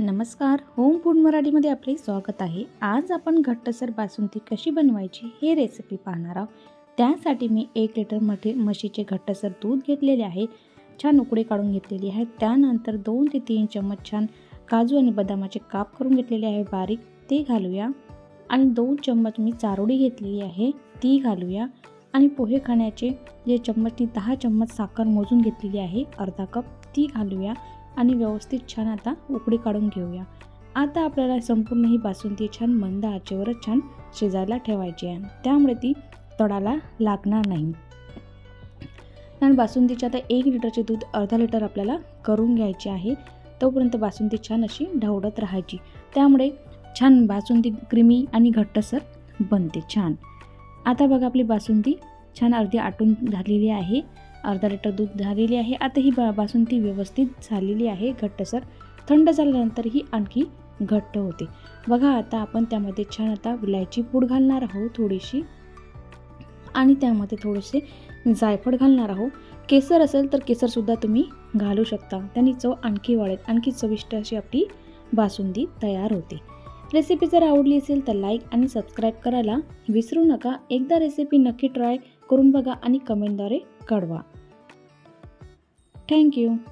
नमस्कार home food मराठीमध्ये आपले स्वागत आहे. आज आपण घट्टसर बासुंदी कशी बनवायची हे रेसिपी पाहणार आहोत. त्यासाठी मी एक लिटर मठे म्हशीचे घट्टसर दूध घेतलेले आहे. छान उकडे काढून घेतलेली आहे त्यानंतर दोन ते तीन चम्मच छान काजू आणि बदामाचे काप करून घेतलेले आहे बारीक. ते घालूया. आणि दोन चम्मच मी चारोळी घेतलेली आहे. ती घालूया. आणि पोहे खाण्याचे जे चम्मच ती दहा चम्मच साखर मोजून घेतलेली आहे. अर्धा कप. ती घालूया. आणि व्यवस्थित छान आता उकडी काढून घेऊया. आता आपल्याला संपूर्ण ही बासुंदी छान मंद आचेवरच छान शिजायला ठेवायची आहे. त्यामुळे ती तडाला लागणार नाही. आणि बासुंदीचे आता एक लिटरचे दूध अर्धा लिटर आपल्याला करून घ्यायचे आहे. तोपर्यंत बासुंदी छान अशी ढवडत राहायची. त्यामुळे छान बासुंदी क्रीमी आणि घट्टसर बनते छान. आता बघा आपली बासुंदी छान अर्धी आटून झालेली आहे. अर्धा लिटर दूध झालेली आहे. आता ही बा बासुंदी व्यवस्थित झालेली आहे. घट्टसर. थंड झाल्यानंतर ही आणखी घट्ट होते. बघा आता आपण त्यामध्ये छान आता विलायची पूड घालणार आहोत थोडीशी. आणि त्यामध्ये थोडेसे जायफळ घालणार आहोत. केसर असेल तर केसरसुद्धा तुम्ही घालू शकता. त्यांनी चव आणखी वाढेल. आणखी चविष्ट अशी आपली बासुंदी तयार होते. रेसिपी जर आवडली असेल तर लाईक आणि सबस्क्राईब करायला विसरू नका. एकदा रेसिपी नक्की ट्राय करून बघा आणि कमेंटद्वारे कळवा. Thank you.